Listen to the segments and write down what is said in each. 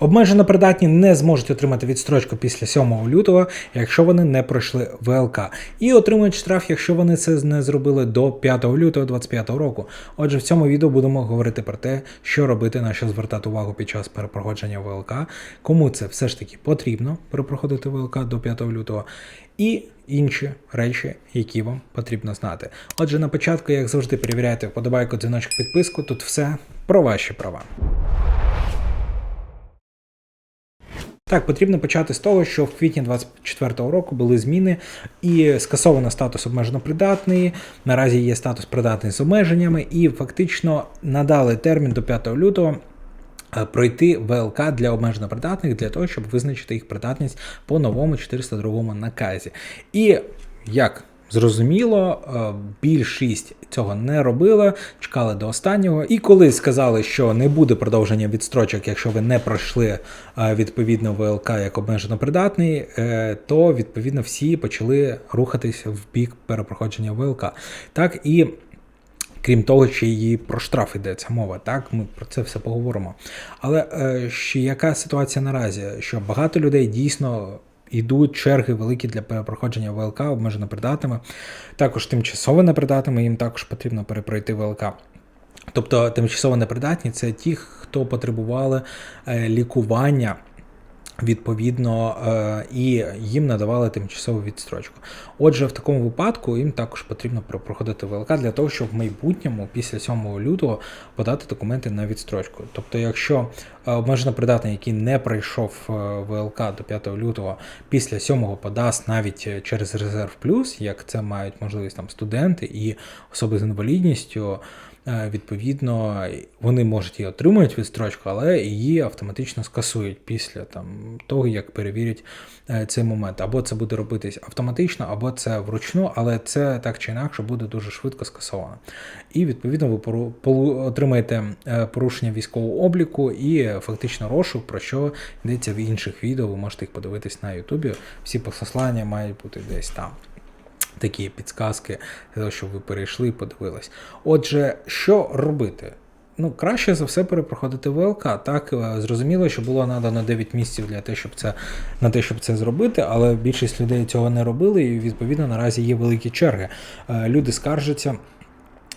Обмежено придатні не зможуть отримати відстрочку після 7 лютого, якщо вони не пройшли ВЛК, і отримують штраф, якщо вони це не зробили до 5 лютого 2025 року. Отже, в цьому відео будемо говорити про те, що робити, на що звертати увагу під час перепроходження ВЛК, кому це все ж таки потрібно перепроходити ВЛК до 5 лютого, і інші речі, які вам потрібно знати. Отже, на початку, як завжди, перевіряйте вподобайку, дзвіночок, підписку. Тут все про ваші права. Так, потрібно почати з того, що в квітні 2024 року були зміни і скасовано статус обмежено придатний. Наразі є статус придатний з обмеженнями, і фактично надали термін до 5 лютого. е, Пройти ВЛК для обмежено придатних для того, щоб визначити їх придатність по новому 402 наказі. І як зрозуміло, е, більшість цього не робила, чекали до останнього. І коли сказали, що не буде продовження відстрочок, якщо ви не пройшли е, відповідно ВЛК як обмежено придатний, е, то відповідно всі почали рухатись в бік перепроходження ВЛК. Так і. Крім того, ще і про штраф йдеться мова, так ми про це все поговоримо. Але ще яка ситуація наразі? Що багато людей дійсно йдуть черги великі для проходження ВЛК обмежено придатними, також тимчасово непридатними, їм також потрібно перепройти ВЛК. Тобто тимчасово непридатні це ті, хто потребували е, лікування. Відповідно, е, і їм надавали тимчасову відстрочку. Отже, в такому випадку їм також потрібно про- проходити ВЛК для того, щоб в майбутньому, після 7 лютого, подати документи на відстрочку. Тобто, якщо е, обмежено придатний, який не пройшов е, ВЛК до 5 лютого, після 7 подасть навіть через резерв плюс, як це мають можливість там студенти і особи з інвалідністю. Е, Відповідно, вони можуть і отримують відстрочку, але її автоматично скасують після там того, як перевірять е, цей момент. Або це буде робитись автоматично, або це вручну, але це так чи інакше буде дуже швидко скасовано. І відповідно ви отримаєте е, порушення військового обліку і фактично розшук, про що йдеться в інших відео. Ви можете їх подивитись на Ютубі. Всі послання мають бути десь там такі підсказки, щоб ви перейшли і подивились. Отже, що робити? Ну, краще за все перепроходити ВЛК. Так, е, зрозуміло, що було надано 9 місяців для те, щоб це на те, щоб це зробити, але більшість людей цього не робили, і відповідно наразі є великі черги. Е, Люди скаржаться.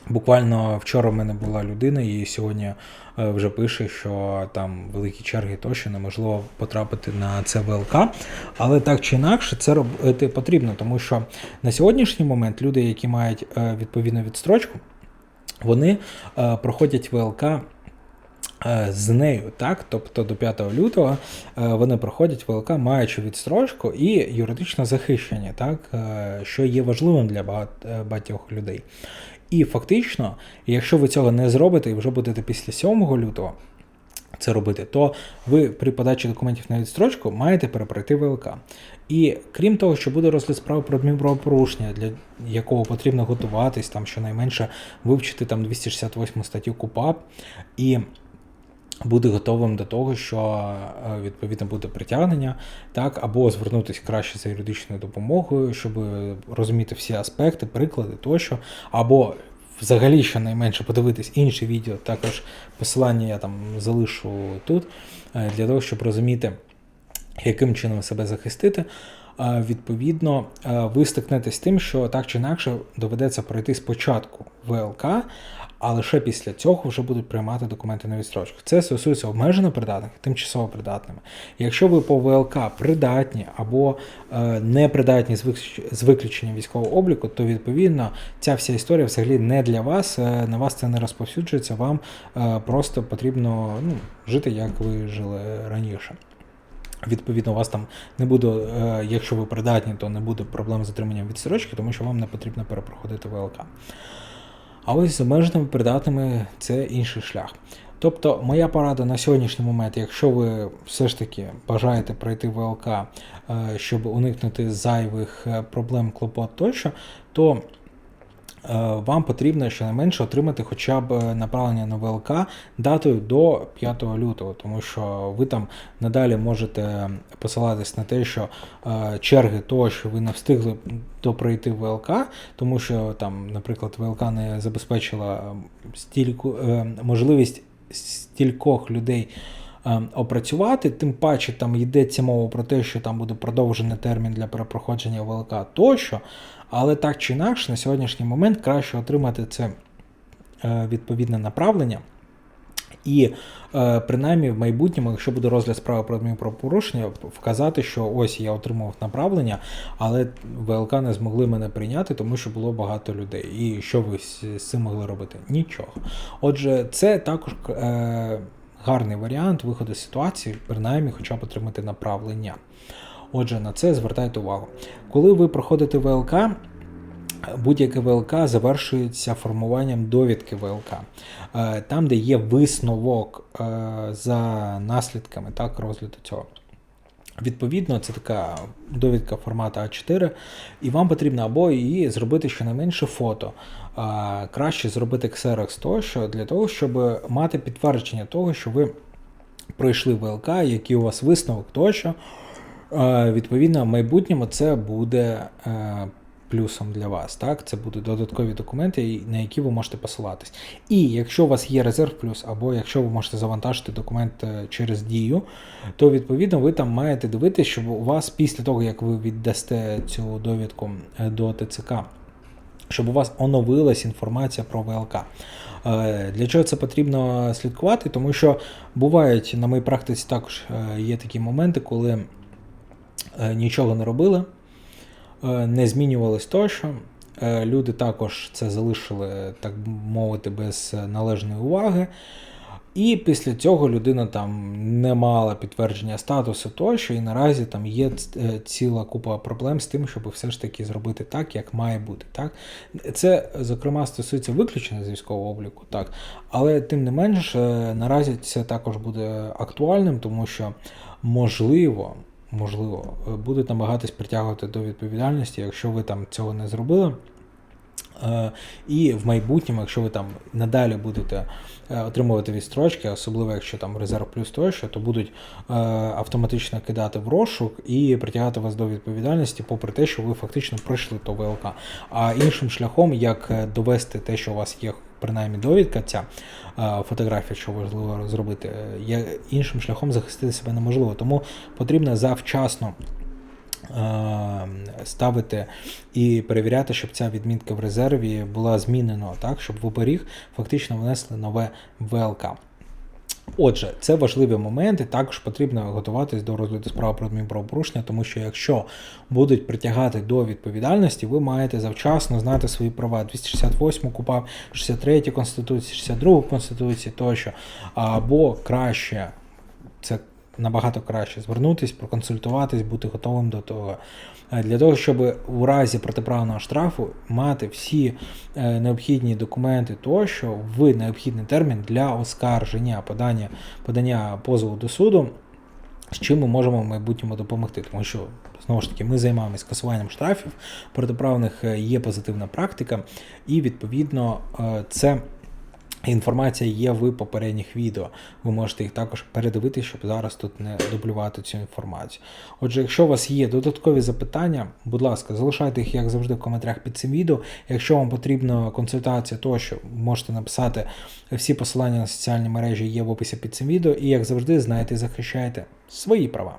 Буквально вчора в мене була людина, і сьогодні е, вже пише, що там великі черги тощо неможливо потрапити на це ВЛК. Але так чи інакше це робити потрібно, тому що на сьогоднішній момент люди, які мають е, відповідну відстрочку, вони е, проходять ВЛК. е, З нею, так, тобто до 5 лютого е, вони проходять ВЛК, маючи відстрочку і юридично захищені, так, е, що є важливим для е, багатьох людей. І фактично, якщо ви цього не зробите і вже будете після 7 лютого це робити, то ви при подачі документів на відстрочку маєте перепройти ВЛК. І крім того, що буде розгляд справи про адмінправопорушення, для якого потрібно готуватись, там щонайменше вивчити там 268 статтю КУПАП і буде готовим до того, що е, відповідно буде притягнення, так, або звернутися краще за юридичною допомогою, щоб розуміти всі аспекти, приклади тощо, або взагалі щонайменше подивитись інші відео, також посилання я там залишу тут, е, для того, щоб розуміти, яким чином себе захистити. Відповідно, ви стикнетесь з тим, що так чи інакше доведеться пройти спочатку ВЛК, а лише після цього вже будуть приймати документи на відстрочку. Це стосується обмежено придатних, тимчасово придатними. Якщо ви по ВЛК придатні або е, не придатні з з виключенням військового обліку, то відповідно ця вся історія взагалі не для вас. е, На вас це не розповсюджується. Вам е, просто потрібно ну, жити, як ви жили раніше. Відповідно, у вас там не буде, е, якщо ви придатні, то не буде проблем з отриманням відстрочки, тому що вам не потрібно перепроходити ВЛК. А ось з обмеженими придатними це інший шлях. Тобто, моя порада на сьогоднішній момент, якщо ви все ж таки бажаєте пройти ВЛК, е, щоб уникнути зайвих е, проблем, клопот тощо, то вам потрібно щонайменше отримати хоча б е, направлення на ВЛК датою до 5 лютого, тому що ви там надалі можете посилатись на те, що е, черги того, що ви не встигли допройти ВЛК, тому що там, наприклад, ВЛК не забезпечила стільку е, можливість стількох людей е, опрацювати. Тим паче там йдеться мова про те, що там буде продовжений термін для перепроходження ВЛК тощо. Але так чи інакше, на сьогоднішній момент краще отримати це е, відповідне направлення. І е, принаймні в майбутньому, якщо буде розгляд справи про адмінправопорушення, вказати, що ось я отримав направлення, але ВЛК не змогли мене прийняти, тому що було багато людей. І що ви з цим могли робити? Нічого. Отже, це також е, гарний варіант виходу з ситуації, принаймні, хоча б отримати направлення. Отже, на це звертайте увагу. Коли ви проходите ВЛК, будь-яке ВЛК завершується формуванням довідки ВЛК, Е, там, де є висновок е, за наслідками так, розгляду цього. Відповідно, це така довідка формату А4, і вам потрібно або її зробити щонайменше фото. А, краще зробити Xerox тощо, для того, щоб мати підтвердження того, що ви пройшли ВЛК, який у вас висновок тощо. Відповідно, в майбутньому це буде е, плюсом для вас. Так? Це будуть додаткові документи, на які ви можете посилатись. І якщо у вас є резерв плюс, або якщо ви можете завантажити документ е, через дію, то відповідно ви там маєте дивитися, щоб у вас після того, як ви віддасте цю довідку е, до ТЦК, щоб у вас оновилась інформація про ВЛК. Е, Для чого це потрібно слідкувати? Тому що бувають на моїй практиці також є такі моменти, коли нічого не робили, не змінювалось тощо. Е, Люди також це залишили, так мовити, без належної уваги. І після цього людина там не мала підтвердження статусу тощо, і наразі там є е, ціла купа проблем з тим, щоб все ж таки зробити так, як має бути. Так? Це, зокрема, стосується виключення з військового обліку, так. Але тим не менш, е, наразі це також буде актуальним, тому що можливо, можливо, будуть намагатись притягувати до відповідальності, якщо ви там цього не зробили. Е, І в майбутньому, якщо ви там надалі будете е, отримувати відстрочки, особливо якщо там резерв плюс тощо, то будуть е, автоматично кидати в розшук і притягати вас до відповідальності, попри те, що ви фактично пройшли то ВЛК. А іншим шляхом, як довести те, що у вас є принаймні довідка, ця е, фотографія, що важливо зробити, іншим шляхом захистити себе неможливо. Тому потрібно завчасно е, ставити і перевіряти, щоб ця відмітка в резерві була змінена так, щоб в оберіг фактично внесли нове ВЛК. Отже, це важливі моменти. Також потрібно готуватись до розгляду справи про адмінправопорушення, тому що якщо будуть притягати до відповідальності, ви маєте завчасно знати свої права. 268 купав 63 Конституції, 62 Конституції тощо. Або краще, це набагато краще звернутись, проконсультуватись, бути готовим до того. Е, Для того, щоб у разі протиправного штрафу мати всі е, необхідні документи тощо в необхідний термін для оскарження подання, подання позову до суду, з чим ми можемо в майбутньому допомогти. Тому що, знову ж таки, ми займаємося скасуванням штрафів, протиправних е, є позитивна практика, і відповідно це. Інформація є в попередніх відео. Ви можете їх також передивитися, щоб зараз тут не дублювати цю інформацію. Отже, якщо у вас є додаткові запитання, будь ласка, залишайте їх, як завжди, в коментарях під цим відео. Якщо вам потрібна консультація, тощо можете написати всі посилання на соціальні мережі є в описі під цим відео. І як завжди, знаєте і захищаєте свої права.